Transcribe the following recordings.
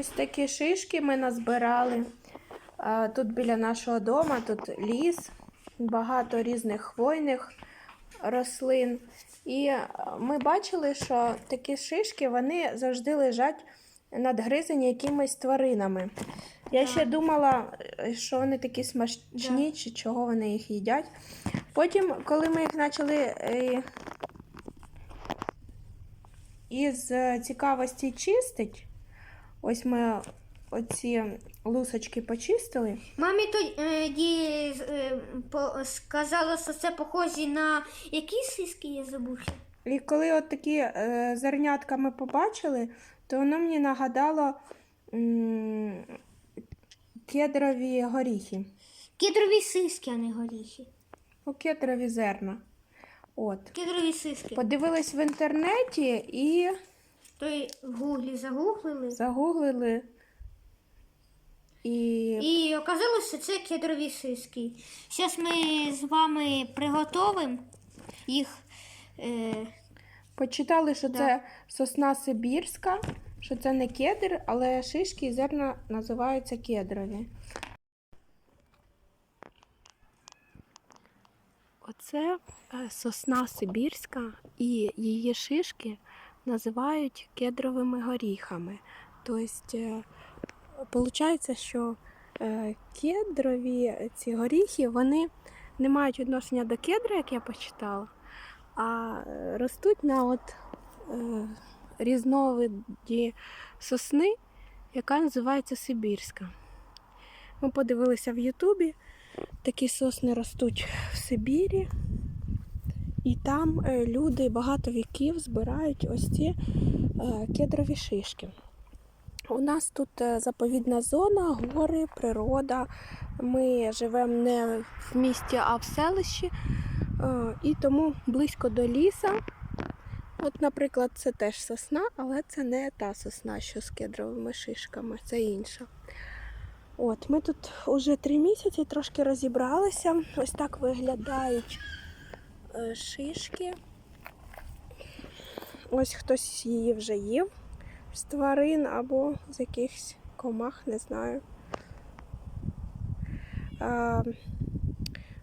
Ось такі шишки ми назбирали. Тут біля нашого дому, тут ліс, багато різних хвойних рослин. І е, ми бачили, що такі шишки вони завжди лежать надгризані якимись тваринами. Я ще думала, е, що вони такі смачні, чи чого вони їх їдять. Потім, коли ми їх почали е, із цікавості чистить, ось ми оці лусочки почистили. Мамі тоді е, по- сказала, що це похожі на які сиски я забувся. І коли от такі е, зернятка ми побачили, то воно мені нагадало кедрові горіхи. Кедрові сиски, а не горіхи. Ну, кедрові зерна. От. Кедрові сиски. Подивились в інтернеті і То й в гуглі загуглили. загуглили. І І оказалося, що це кедрові сиски. Зараз ми з вами приготовимо їх. Е, почитали, що Да. це сосна сибірська, що це не кедр, але шишки і зерна називаються кедрові. Оце е, сосна сибірська, і її шишки називають кедровими горіхами. Тобто, виходить, що е, кедрові ці горіхи вони не мають відношення до кедра, як я почитала, а е, ростуть на от, е, різновиді сосни, яка називається Сибірська. Ми подивилися в Ютубі, такі сосни ростуть в Сибірі, і там е, люди багато віків збирають ось ці е, кедрові шишки. У нас тут е, заповідна зона, гори, природа. Ми живемо не в місті, а в селищі, і тому близько до ліса. От, наприклад, це теж сосна, але це не та сосна, що з кедровими шишками, це інша. От, ми тут уже три місяці трошки розібралися. Ось так виглядають шишки. Ось хтось її вже їв з тварин або з якихось комах, не знаю. Е,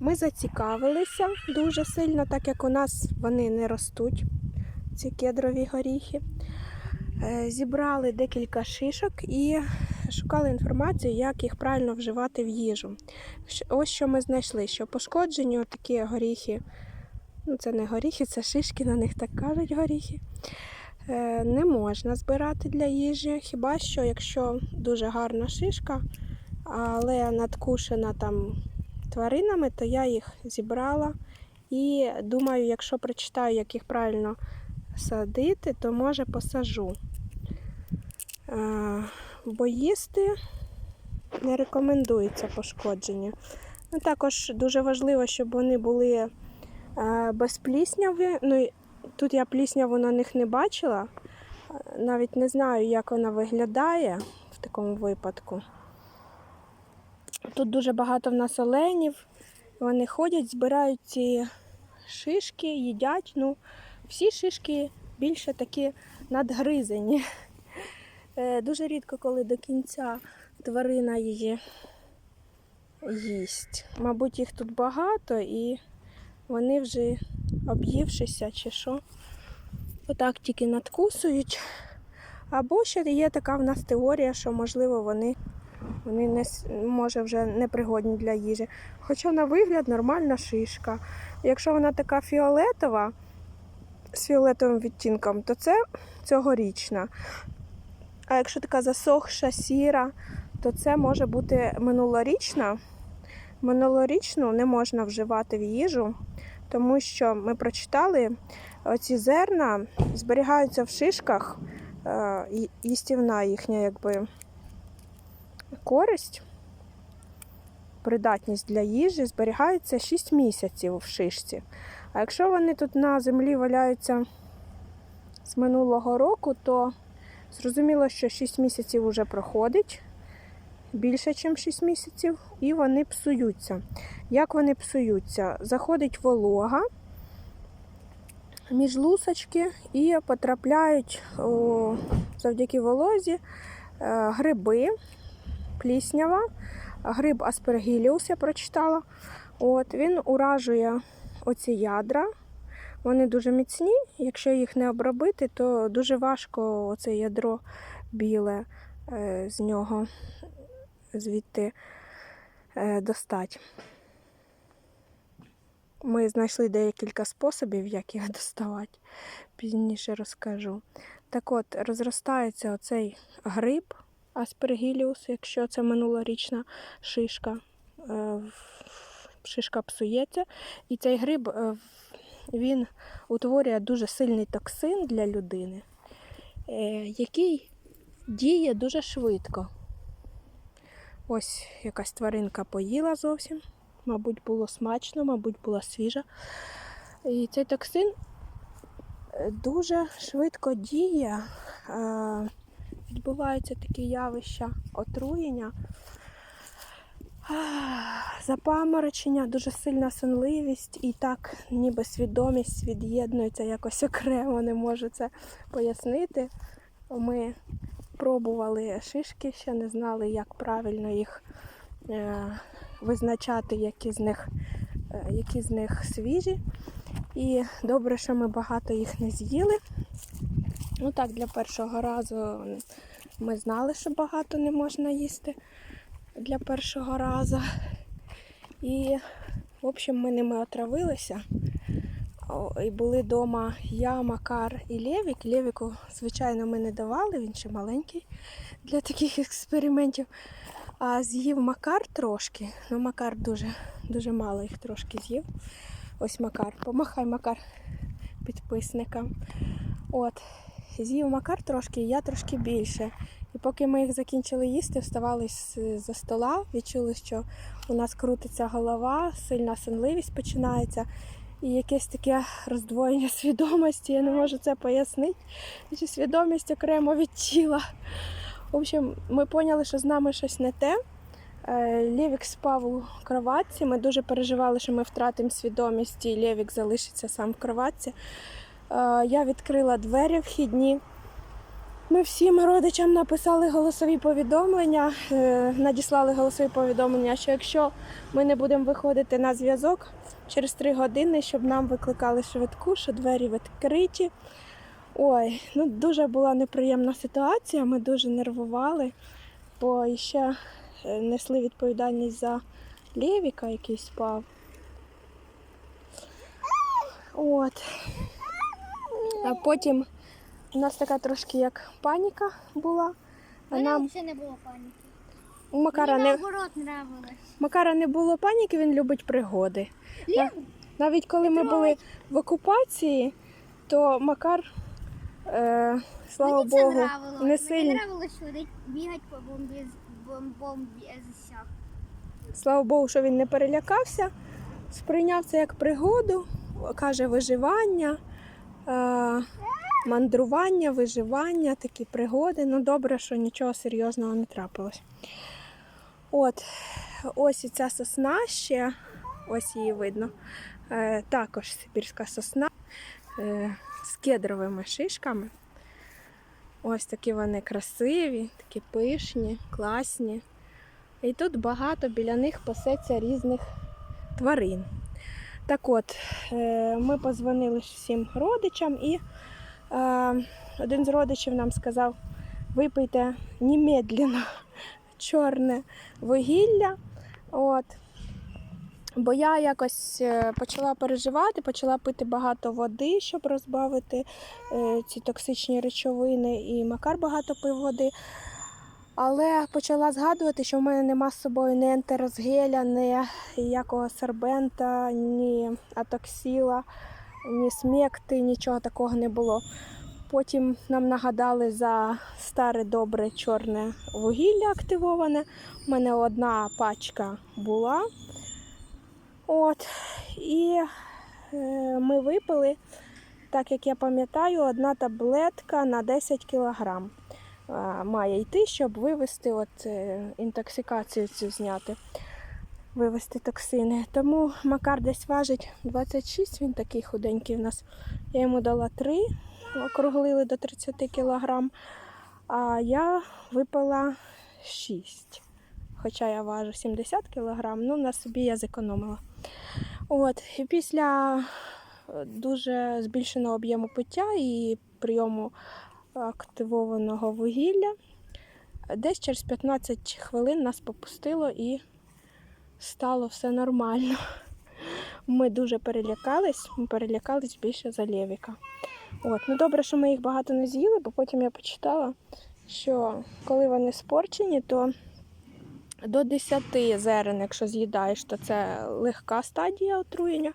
Ми зацікавилися дуже сильно, так як у нас вони не ростуть, ці кедрові горіхи. Е, Зібрали декілька шишок і шукали інформацію, як їх правильно вживати в їжу. Ось що ми знайшли, що пошкоджені такі горіхи, ну це не горіхи, це шишки, на них так кажуть горіхи. е, Не можна збирати для їжі, хіба що якщо дуже гарна шишка, але надкушена там тваринами, то я їх зібрала. І думаю, якщо прочитаю, як їх правильно садити, то може посажу. Е, Бо їсти не рекомендується пошкодження. Ну, також дуже важливо, щоб вони були безплісняві. Ну, тут я плісняву на них не бачила. Е, Навіть не знаю, як вона виглядає в такому випадку. Тут дуже багато в нас оленів. Вони ходять, збирають ці шишки, їдять. Ну, всі шишки більше такі надгризені. Е, Дуже рідко, коли до кінця тварина її їсть. Мабуть, їх тут багато і вони вже об'ївшися чи що. Отак тільки надкусують. Або ще є така в нас теорія, що можливо вони, вони не, може вже непригодні для їжі. Хоча на вигляд нормальна шишка. Якщо вона така фіолетова з фіолетовим відтінком, то це цьогорічна. А якщо така засохша, сіра, то це може бути минулорічна. Минулорічну не можна вживати в їжу, тому що ми прочитали, оці зерна зберігаються в шишках, е, їстівна їхня якби користь, придатність для їжі зберігається 6 місяців в шишці. А якщо вони тут на землі валяються з минулого року, то Зрозуміло, що 6 місяців вже проходить, більше, ніж 6 місяців, і вони псуються. Як вони псуються? Заходить волога між лусочки і потрапляють о, завдяки волозі е, гриби, пліснява, гриб аспергіліус, я прочитала. От, він уражує оці ядра. Вони дуже міцні. Якщо їх не обробити, то дуже важко оце ядро біле е, з нього звідти е, достати. Ми знайшли декілька способів, як їх доставати. Пізніше розкажу. Так от, розростається оцей гриб аспергіліус, якщо це минулорічна шишка. Е, Шишка псується. І цей гриб е, він утворює дуже сильний токсин для людини, який діє дуже швидко. Ось якась тваринка поїла зовсім. Мабуть, було смачно, мабуть, була свіжа. І цей токсин е, дуже швидко діє. Е, Відбуваються такі явища отруєння, запаморочення, дуже сильна сонливість і так ніби свідомість від'єднується якось окремо, не можу це пояснити. Ми пробували шишки, ще не знали, як правильно їх е, визначати, які з них, е, які з них свіжі. І добре, що ми багато їх не з'їли. Ну так, для першого разу ми знали, що багато не можна їсти для першого разу. І, в общем, ми ними отравилися. І були вдома я, Макар і Лєвік. Лєвіку, звичайно, ми не давали, він ще маленький для таких експериментів. А з'їв Макар трошки. Ну, Макар дуже, дуже мало їх трошки з'їв. Ось Макар. Помахай Макар підписникам. От. З'їв Макар трошки, я трошки більше. І поки ми їх закінчили їсти, вставали за стола, відчули, що у нас крутиться голова, сильна сонливість починається. І якесь таке роздвоєння свідомості, я не можу це пояснити. Чи свідомість окремо від тіла. В общем, ми поняли, що з нами щось не те. Е, Лєвік спав у кроватці. Ми дуже переживали, що ми втратимо свідомість, і Лєвік залишиться сам в кроватці. Е, Я відкрила двері вхідні. Ми всім родичам написали голосові повідомлення, е, надіслали голосові повідомлення, що якщо ми не будемо виходити на зв'язок через три години, щоб нам викликали швидку, що двері відкриті. Ой, ну дуже була неприємна ситуація. Ми дуже нервували, бо ще е, несли відповідальність за Лєвіка, який спав. От. А потім у нас така трошки як паніка була. А нам взагалі не було паніки. У Макара Мені не, наоборот нравилось. Макара не було паніки, він любить пригоди. Лєв, Навіть коли ми були в окупації, то Макар, е, слава мені це Богу, нравилось. не Мені сильно. нравилось ходити, бігати по бомбі. Слава Богу, що він не перелякався, сприйняв це як пригоду, каже виживання, е, мандрування, виживання, такі пригоди. Ну добре, що нічого серйозного не трапилось. От, ось і ця сосна ще, ось її видно. Е, також сибірська сосна е, з кедровими шишками. Ось такі вони красиві, такі пишні, класні. І тут багато біля них пасеться різних тварин. Так от, е, ми позвонили всім родичам, і е, один з родичів нам сказав: випийте немедленно чорне вугілля. От. Бо я якось е, почала переживати, почала пити багато води, щоб розбавити е, ці токсичні речовини, і Макар багато пив води. Але почала згадувати, що в мене нема з собою ні ентерозгеля, ні якого сербента, ні атоксіла, ні смекти, нічого такого не було. Потім нам нагадали за старе добре чорне вугілля активоване. У мене одна пачка була. От. І е, ми випили, так як я пам'ятаю, одна таблетка на 10 кілограм має йти, щоб вивести от, е, інтоксикацію цю зняти, вивести токсини. Тому Макар десь важить 26, він такий худенький у нас. Я йому дала 3, округлили до 30 кілограм. а я випила 6. Хоча я важу 70 кг, ну на собі я зекономила. От, і після е, дуже збільшеного об'єму пиття і прийому активованого вугілля, десь через 15 хвилин нас попустило і стало все нормально. Ми дуже перелякались, ми перелякались більше за Лєвіка. От, ну добре, що ми їх багато не з'їли, бо потім я почитала, що коли вони спорчені, то до 10 зерен, якщо з'їдаєш, то це легка стадія отруєння.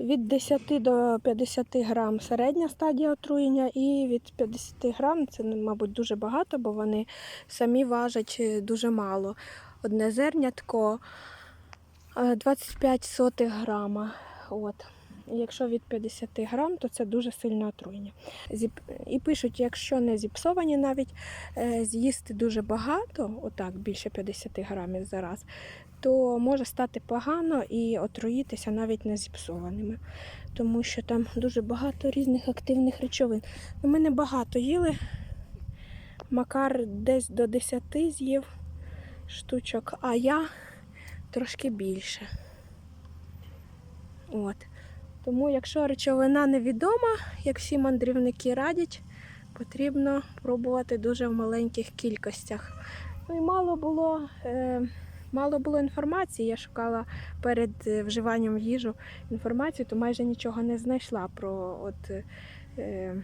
Від 10 до 50 грам середня стадія отруєння, і від 50 грам це, ну, мабуть, дуже багато, бо вони самі важать е, дуже мало. Одне зернятко е, 25 сотих грама. От. Якщо від 50 грам, то це дуже сильне отруєння. І пишуть, якщо не зіпсовані навіть е, з'їсти дуже багато, отак більше 50 грамів за раз, то може стати погано і отруїтися навіть не зіпсованими, тому що там дуже багато різних активних речовин. Ну, Ми не багато їли. Макар десь до 10 з'їв штучок, а я трошки більше. От. Тому, якщо речовина невідома, як всі мандрівники радять, потрібно пробувати дуже в маленьких кількостях. Ну і мало було, е, мало було інформації. Я шукала перед е, вживанням в їжу інформацію, то майже нічого не знайшла про от, е,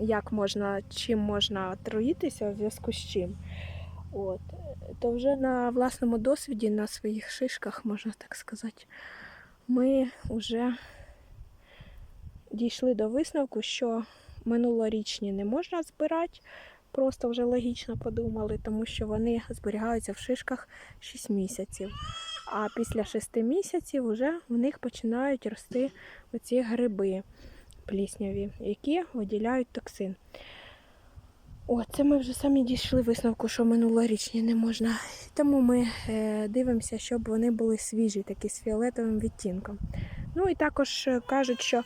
як можна, чим можна отруїтися у зв'язку з чим. От. То вже на власному досвіді, на своїх шишках, можна так сказати, ми вже дійшли до висновку, що минулорічні не можна збирати, просто вже логічно подумали, тому що вони зберігаються в шишках 6 місяців. А після 6 місяців вже в них починають рости оці гриби плісняві, які виділяють токсин. О, це ми вже самі дійшли висновку, що минулорічні не можна. Тому ми е, дивимося, щоб вони були свіжі, такі з фіолетовим відтінком. Ну і також е, кажуть, що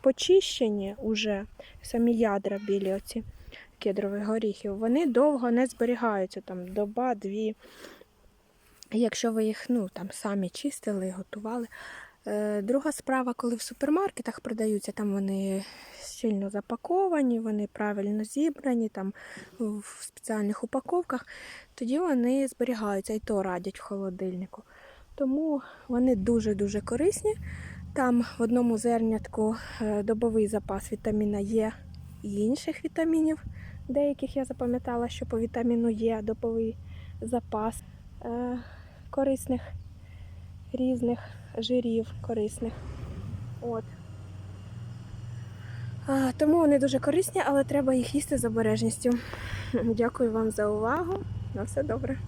почищені уже самі ядра білі оці кедрових горіхів, вони довго не зберігаються, там доба, дві. Якщо ви їх ну, там, самі чистили, готували. Е, Друга справа, коли в супермаркетах продаються, там вони щільно запаковані, вони правильно зібрані, там в спеціальних упаковках, тоді вони зберігаються і то радять в холодильнику. Тому вони дуже-дуже корисні. Там в одному зернятку е, добовий запас вітаміна Е і інших вітамінів. Деяких я запам'ятала, що по вітаміну Е добовий запас корисних різних жирів корисних. От. А, тому вони дуже корисні, але треба їх їсти з обережністю. Дякую вам за увагу. На все добре.